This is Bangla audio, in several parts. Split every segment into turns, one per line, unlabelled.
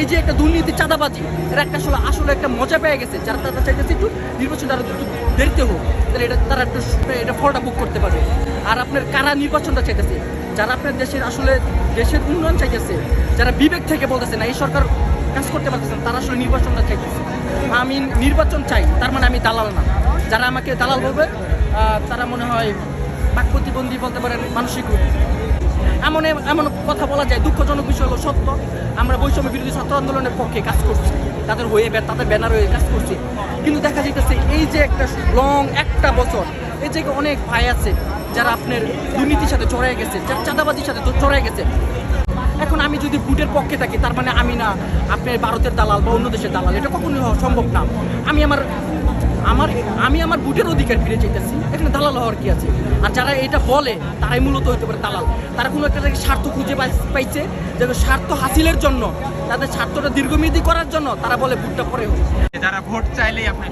এই যে একটা দুর্নীতি চাঁদাবাজি এরা একটা আসলে আসলে একটা মজা পেয়ে গেছে। যারা তারা চাইতেছে একটু নির্বাচন আরও একটু দেরিতে হোক তাহলে এটা তারা একটু এটা ফলটা বুক করতে পারবে। আর আপনার কারা নির্বাচনটা চাইতেছে? যারা আপনার দেশের আসলে দেশের উন্নয়ন চাইতেছে যারা বিবেক থেকে বলতেছে না এই সরকার কাজ করতে পারতেছে না, তারা আসলে নির্বাচনটা চাইতেছে। আমি নির্বাচন চাই তার মানে আমি দালাল না। যারা আমাকে দালাল বলবে তারা মনে হয় বাক প্রতিবন্ধী বলতে পারেন মানসিক। এমন এমন কথা বলা যায়, দুঃখজনক বিষয় হলো সত্য। আমরা বৈষম্য বিরোধী ছাত্র আন্দোলনের পক্ষে কাজ করছি। তাদের হয়ে তাদের ব্যানার হয়ে কাজ করছি। কিন্তু দেখা যেতেছে এই যে একটা লং একটা বছর, এই যে অনেক ভাই আছে যারা আপনার দুর্নীতির সাথে জড়ায় গেছে চাঁদাবাজির সাথে চড়াই গেছে। এখন আমি যদি বুটের পক্ষে থাকি, তার মানে আমি না আপনি ভারতের দালাল বা অন্য দেশের দালাল, এটা কখনোই সম্ভব না। আমি আমার আমার, আমি আমার বুটের অধিকার ফিরে চাইতেছি। এখানে দালাল হওয়ার কি আছে? আর যারা এটা বলে, তারাই মূলত হইতে পারে দালাল। তারা কোনো একটা স্বার্থ খুঁজে পাই- পাইছে যে স্বার্থ হাসিলের জন্য, তাদের স্বার্থটা দীর্ঘমেয়াদী করার জন্য তারা বলে বুটটা পরে হোক।
যারা ভোট চাইলেই আপনি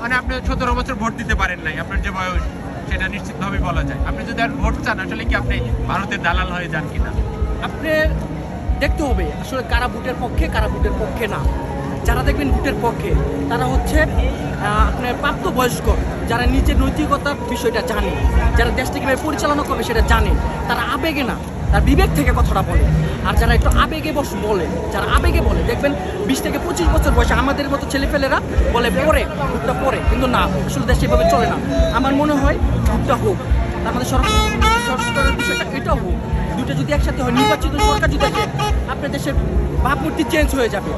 মানে আপনি সতেরো বছর ভোট দিতে পারেন নাই, আপনার যে বয়স, সেটা নিশ্চিতভাবে বলা যায়। আপনি যদি আর ভোট চান, আসলে কি আপনি ভারতের দালাল হয়ে যান কিনা?
আপনি দেখতে হবে আসলে কারা বুটের পক্ষে, কারা বুটের পক্ষে না। যারা দেখবেন বুটের পক্ষে, তারা হচ্ছে আপনার প্রাপ্তবয়স্ক, যারা নিজের নৈতিকতার বিষয়টা জানে, যারা দেশটা কীভাবে পরিচালনা করবে সেটা জানে, তারা আবেগে না, তার বিবেক থেকে কথাটা বলে। আর যারা একটু আবেগে বস বলে, যারা আবেগে বলে, দেখবেন বিশ থেকে পঁচিশ বছর বয়সে আমাদের মতো ছেলেপেলেরা বলে পরে ভুটটা পরে কিন্তু না, আসলে দেশে এভাবে চলে না। আমার মনে হয় ভুটটা হোক। আমাদের সরকার যদি একসাথে হয় নির্বাচিত সরকার যদি আপনার দেশের ভাবমূর্তি চেঞ্জ হয়ে যাবে।